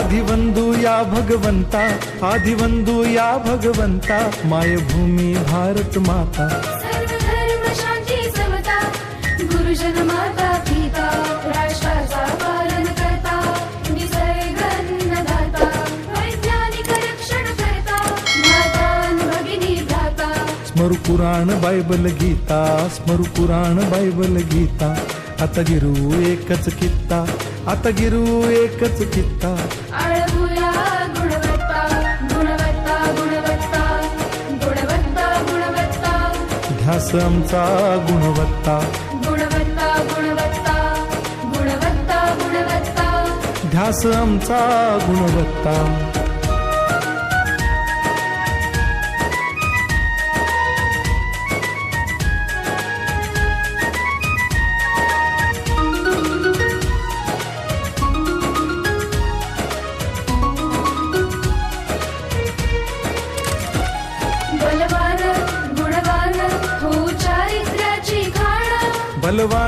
आदिवंदू या भगवंता आदिवंदू या भगवंता मायभूमी भारत माता। गुरुजन माता पिता राष्ट्राचा पालन करता निसर्ग अन्नदाता वैज्ञानिक रक्षण करता माता अन भगिनी भ्राता। स्मरु पुराण बायबल गीता स्मरु पुराण बायबल गीता। आता गिरू एकच कित्ता आता गिरू एकच कित्ता। आमचा गुणवत्ता. गुणवत्ता गुणवत्ता गुणवत्ता गुणवत्ता. ध्यास आमचा गुणवत्ता.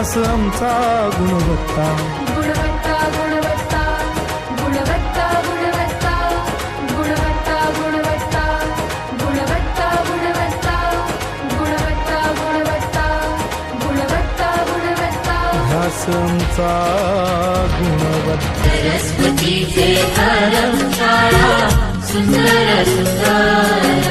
ध्यास आमचा गुणवत्ता गुणवत्ता गुणवत्ता गुणवत्ता गुणवत्ता गुणवत्ता गुणवत्ता गुणवत्ता गुणवत्ता गुणवत्ता गुणवत्ता गुणवत्ता गुणवत्ता ध्यास आमचा गुणवत्ता सरस्वतीचे धर्मशाळा सुंदर सुंदर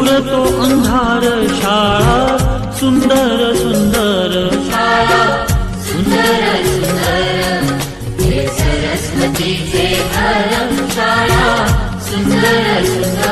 उरतो अंधार शाळा सुंदर सुंदर शाळा. सुंदर सुंदर सरस्वतीचे घर शाळा. सुंदर सुंदर